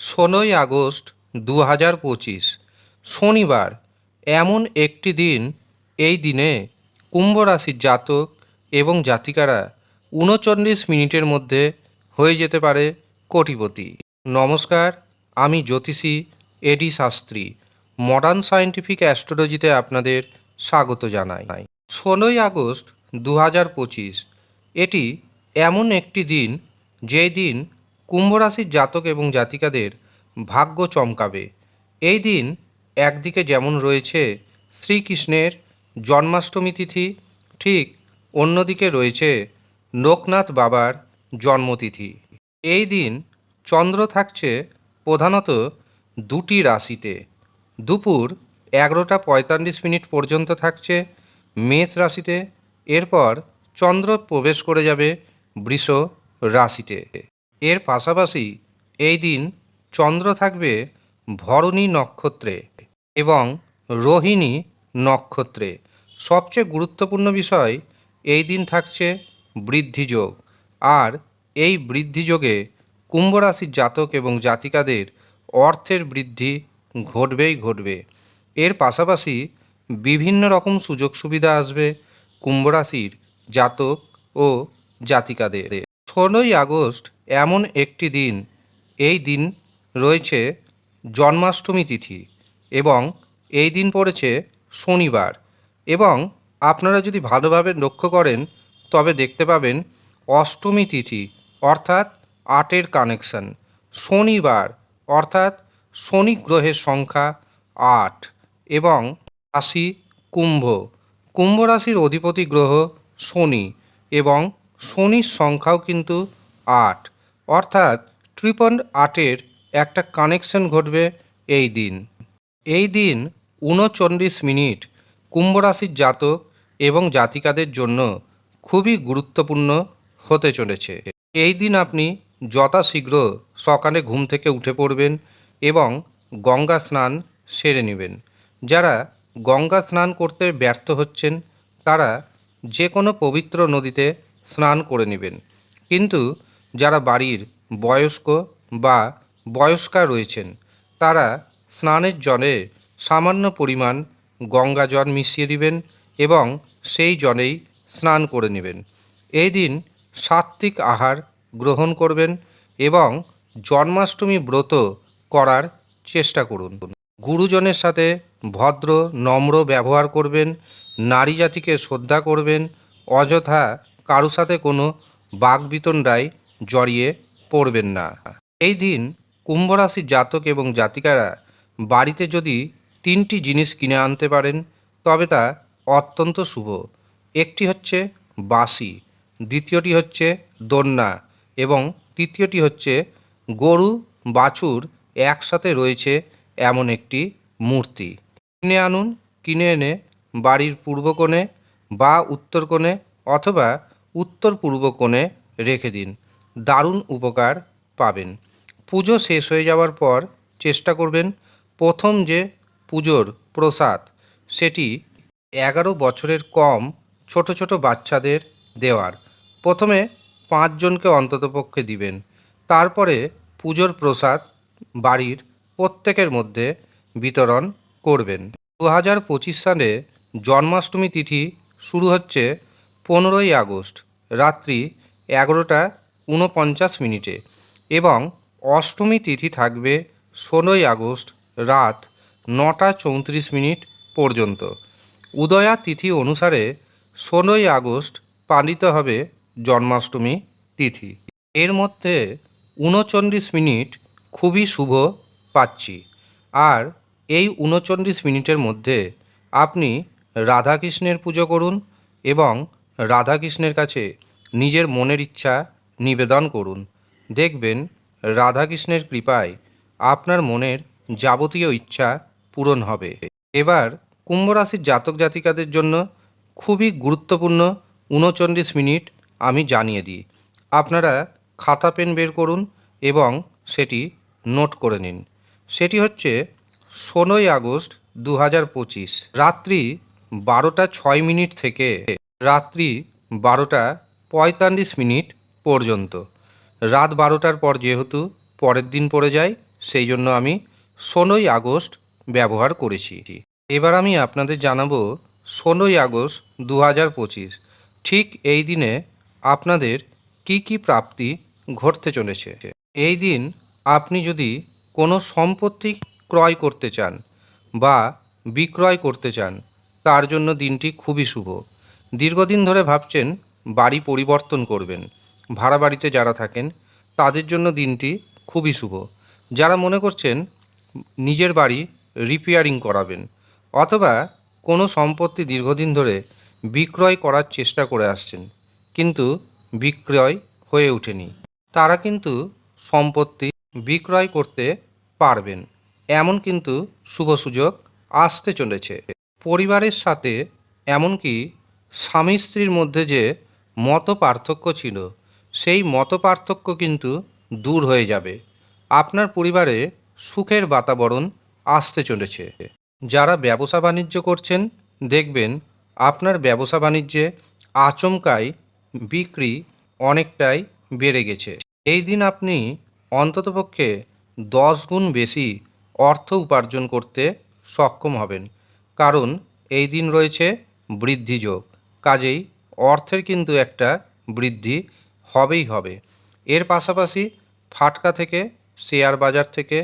ষোলোই আগস্ট দু হাজার পঁচিশ, শনিবার, এমন একটি দিন, এই দিনে কুম্ভ রাশির জাতক এবং জাতিকারা উনচল্লিশ মিনিটের মধ্যে হয়ে যেতে পারে কোটিপতি। নমস্কার, আমি জ্যোতিষী A D Shastri modern scientific অ্যাস্ট্রোলজিতে আপনাদের স্বাগত জানাই। ষোলোই আগস্ট দু হাজার পঁচিশ, এটি এমন একটি দিন, যেই দিন কুম্ভ রাশির জাতক এবং জাতিকাদের ভাগ্য চমকাবে। এই দিন একদিকে যেমন রয়েছে শ্রীকৃষ্ণের জন্মাষ্টমী তিথি, ঠিক অন্যদিকে রয়েছে লোকনাথ বাবার জন্মতিথি। এই দিন চন্দ্র থাকছে প্রধানত দুটি রাশিতে। দুপুর এগারোটা পঁয়তাল্লিশ মিনিট পর্যন্ত থাকছে মেষ রাশিতে। এরপর চন্দ্র প্রবেশ করে যাবে বৃষ রাশিতে। এর পাশাপাশি এই দিন চন্দ্র থাকবে ভরণী নক্ষত্রে এবং রোহিণী নক্ষত্রে। সবচেয়ে গুরুত্বপূর্ণ বিষয়, এই দিন থাকছে বৃদ্ধিযোগ আর এই বৃদ্ধিযোগে কুম্ভ রাশির জাতক এবং জাতিকাদের অর্থের বৃদ্ধি ঘটবেই ঘটবে। এর পাশাপাশি বিভিন্ন রকম সুযোগ সুবিধা আসবে কুম্ভ রাশির জাতক ও জাতিকাদের। ষোলোই আগস্ট এমন একটি দিন। এই দিন রয়েছে জন্মাষ্টমী তিথি এবং এই দিন পড়েছে শনিবার এবং আপনারা যদি ভালোভাবে লক্ষ্য করেন, তবে দেখতে পাবেন অষ্টমী তিথি অর্থাৎ আটের কানেকশন। শনিবার অর্থাৎ শনি গ্রহের সংখ্যা আট এবং রাশি কুম্ভ। কুম্ভ রাশির অধিপতি গ্রহ শনি এবং শনির সংখ্যাও কিন্তু আট। অর্থাৎ ট্রিপল আটের একটা কানেকশন ঘটবে এই দিন। এই দিন উনচল্লিশ মিনিট কুম্ভ রাশির জাতক এবং জাতিকাদের জন্য খুবই গুরুত্বপূর্ণ হতে চলেছে। এই দিন আপনি যথাশীঘ্র সকালে ঘুম থেকে উঠে পড়বেন এবং গঙ্গা স্নান সেরে নেবেন। যারা গঙ্গা স্নান করতে ব্যর্থ হচ্ছেন, তারা যে কোনো পবিত্র নদীতে স্নান করে নেবেন। কিন্তু যারা বাড়ির বয়স্ক বা বয়স্কা রয়েছেন, তারা স্নানের জলে সামান্য পরিমাণ গঙ্গা জল মিশিয়ে দিবেন এবং সেই জলেই স্নান করে নেবেন। এই দিন সাত্ত্বিক আহার গ্রহণ করবেন এবং জন্মাষ্টমী ব্রত করার চেষ্টা করুন। গুরুজনের সাথে ভদ্র, নম্র ব্যবহার করবেন, নারী জাতিকে শ্রদ্ধা করবেন, অযথা কারও সাথে কোনো বাগবিতণ্ডায় জড়িয়ে পড়বেন না। এই দিন কুম্ভ রাশির জাতক এবং জাতিকারা বাড়িতে যদি তিনটি জিনিস কিনে আনতে পারেন, তবে তা অত্যন্ত শুভ। একটি হচ্ছে বাসি দ্বিতীয়টি হচ্ছে দোলনা এবং তৃতীয়টি হচ্ছে গরু বাছুর একসাথে রয়েছে এমন একটি মূর্তি। কিনে আনুন, কিনে এনে বাড়ির পূর্ব কোণে বা উত্তর কোণে অথবা উত্তর পূর্ব কোণে রেখে দিন। দারুণ উপকার পাবেন। পুজো শেষ হয়ে যাওয়ার পর চেষ্টা করবেন প্রথম যে পুজোর প্রসাদ, সেটি এগারো বছরের কম ছোট ছোট বাচ্চাদের দেওয়ার। প্রথমে পাঁচজনকে অন্ততপক্ষে দিবেন। তারপরে পুজোর প্রসাদ বাড়ির প্রত্যেকের মধ্যে বিতরণ করবেন। দু হাজার পঁচিশ সালে জন্মাষ্টমী তিথি শুরু হচ্ছে পনেরোই আগস্ট, রাত্রি এগারোটা ঊনপঞ্চাশ মিনিটে এবং অষ্টমী তিথি থাকবে ষোলোই আগস্ট রাত নটা চৌত্রিশ মিনিট পর্যন্ত। উদয়া তিথি অনুসারে ষোলোই আগস্ট পালিত হবে জন্মাষ্টমী তিথি। এর মধ্যে উনচল্লিশ মিনিট খুবই শুভ পাচ্ছি। আর এই উনচল্লিশ মিনিটের মধ্যে আপনি রাধাকৃষ্ণের পুজো করুন এবং রাধাকৃষ্ণের কাছে নিজের মনের ইচ্ছা নিবেদন করুন। দেখবেন রাধাকৃষ্ণের কৃপায় আপনার মনের যাবতীয় ইচ্ছা পূরণ হবে। এবার কুম্ভ রাশির জাতক জাতিকাদের জন্য খুবই গুরুত্বপূর্ণ উনচল্লিশ মিনিট আমি জানিয়ে দিই। আপনারা খাতা পেন বের করুন এবং সেটি নোট করে নিন। সেটি হচ্ছে ষোলোই আগস্ট দু হাজার পঁচিশ, রাত্রি বারোটা ছয় মিনিট থেকে রাত্রি বারোটা পঁয়তাল্লিশ মিনিট পর্যন্ত। রাত বারোটার পর যেহেতু পরের দিন পড়ে যায়, সেই জন্য আমি ষোলোই আগস্ট ব্যবহার করেছি। এবার আমি আপনাদের জানাব ষোলোই আগস্ট দু হাজার পঁচিশ। ঠিক এই দিনে আপনাদের কি কি প্রাপ্তি ঘটতে চলেছে? এই দিন আপনি যদি কোনো সম্পত্তি ক্রয় করতে চান বা বিক্রয় করতে চান, তার জন্য দিনটি খুবই শুভ। দীর্ঘদিন ধরে ভাবছেন বাড়ি পরিবর্তন করবেন। ভাড়া বাড়িতে যারা থাকেন, তাদের জন্য দিনটি খুবই শুভ। যারা মনে করছেন নিজের বাড়ি রিপেয়ারিং করাবেন, অথবা কোনো সম্পত্তি দীর্ঘদিন ধরে বিক্রয় করার চেষ্টা করে আসছেন, কিন্তু বিক্রয় হয়ে ওঠেনি। তারা কিন্তু সম্পত্তি বিক্রয় করতে পারবেন। এমন কিন্তু শুভ সুযোগ আসতে চলেছে। পরিবারের সাথে এমনকি স্বামী স্ত্রীর মধ্যে যে মত পার্থক্য ছিল, সেই মত পার্থক্য কিন্তু দূর হয়ে যাবে। আপনার পরিবারে সুখের বাতাবরণ আসতে চলেছে। যারা ব্যবসা বাণিজ্য করছেন, দেখবেন আপনার ব্যবসা বাণিজ্যে আচমকাই বিক্রি অনেকটাই বেড়ে গেছে। এই দিন আপনি অন্ততপক্ষে দশ গুণ বেশি অর্থ উপার্জন করতে সক্ষম হবেন। কারণ এই দিন রয়েছে বৃদ্ধি যোগ। কাজেই অর্থের কিন্তু একটা বৃদ্ধি হবেই হবে। এর পাশাপাশি ফাটকা থেকে, শেয়ার বাজার থেকে,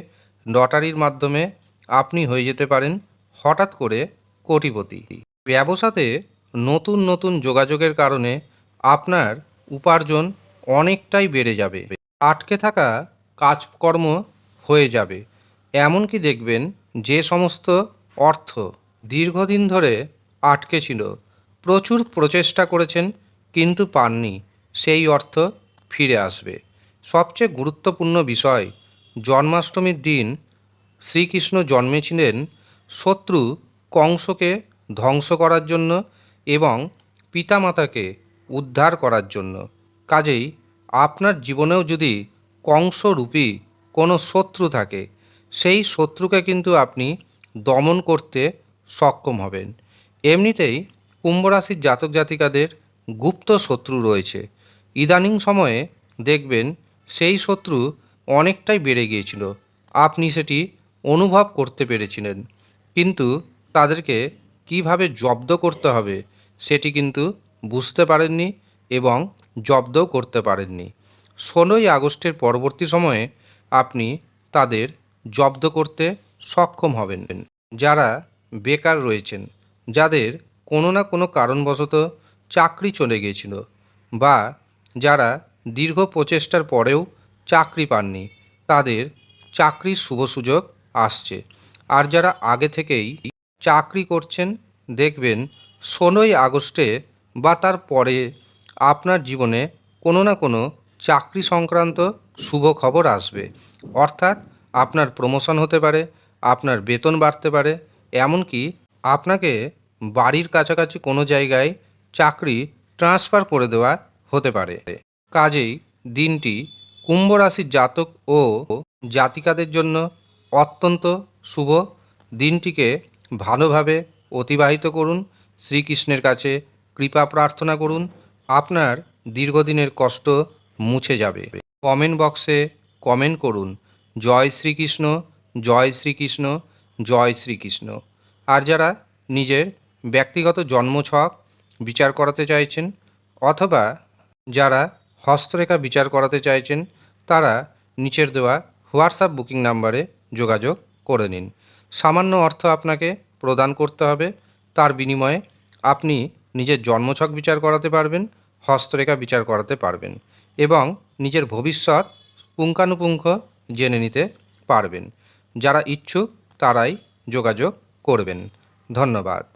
লটারির মাধ্যমে আপনি হয়ে যেতে পারেন হঠাৎ করে কোটিপতি। ব্যবসাতে নতুন নতুন যোগাযোগের কারণে আপনার উপার্জন অনেকটাই বেড়ে যাবে। আটকে থাকা কাজকর্ম হয়ে যাবে। এমনকি দেখবেন যে সমস্ত অর্থ দীর্ঘদিন ধরে আটকে ছিল প্রচুর প্রচেষ্টা করেছেন, কিন্তু পাননি। সেই অর্থ ফিরে আসবে। সবচেয়ে গুরুত্বপূর্ণ বিষয়, জন্মাষ্টমীর দিন শ্রীকৃষ্ণ জন্মেছিলেন শত্রু কংসকে ধ্বংস করার জন্য এবং পিতামাতাকে উদ্ধার করার জন্য। কাজেই আপনার জীবনেও যদি কংসরূপী কোনো শত্রু থাকে, সেই শত্রুকে কিন্তু আপনি দমন করতে সক্ষম হবেন। এমনিতেই কুম্ভ রাশির জাতক জাতিকাদের গুপ্ত শত্রু রয়েছে। ইদানিং সময়ে দেখবেন সেই শত্রু অনেকটাই বেড়ে গিয়েছিল। আপনি সেটি অনুভব করতে পেরেছিলেন। কিন্তু তাদেরকে কীভাবে জব্দ করতে হবে সেটি কিন্তু বুঝতে পারেননি এবং জব্দও করতে পারেননি। ষোলোই আগস্টের পরবর্তী সময়ে আপনি তাদের জব্দ করতে সক্ষম হবেন। যারা বেকার রয়েছেন, যাদের কোনো না কোনো কারণবশত চাকরি চলে গিয়েছিল বা যারা দীর্ঘ প্রচেষ্টার পরেও চাকরি পাননি, তাদের চাকরির শুভ সুযোগ আসছে। আর যারা আগে থেকেই চাকরি করছেন, দেখবেন ষোলোই আগস্টে বা তার পরে আপনার জীবনে কোনো না কোনো চাকরি সংক্রান্ত শুভ খবর আসবে। অর্থাৎ আপনার প্রমোশন হতে পারে, আপনার বেতন বাড়তে পারে, এমনকি আপনাকে বাড়ির কাছাকাছি কোনো জায়গায় চাকরি ট্রান্সফার করে দেওয়া হতে পারে। কাজেই দিনটি কুম্ভ রাশির জাতক ও জাতিকাদের জন্য অত্যন্ত শুভ। দিনটিকে ভালোভাবে অতিবাহিত করুন, শ্রীকৃষ্ণের কাছে কৃপা প্রার্থনা করুন, আপনার দীর্ঘদিনের কষ্ট মুছে যাবে। কমেন্ট বক্সে কমেন্ট করুন, জয় শ্রীকৃষ্ণ জয় শ্রীকৃষ্ণ জয় শ্রীকৃষ্ণ। আর যারা নিজের ব্যক্তিগত জন্মছক বিচার করাতে চাইছেন অথবা যারা হস্তরেখা বিচার করাতে চাইছেন, তারা নিচের দেওয়া হোয়াটসঅ্যাপ বুকিং নাম্বারে যোগাযোগ করে নিন। সামান্য অর্থ আপনাকে প্রদান করতে হবে। তার বিনিময়ে আপনি নিজের জন্মছক বিচার করাতে পারবেন, হস্তরেখা বিচার করাতে পারবেন এবং নিজের ভবিষ্যৎ পুঙ্খানুপুঙ্খ জেনে নিতে পারবেন। যারা ইচ্ছুক, তারাই যোগাযোগ করবেন। ধন্যবাদ।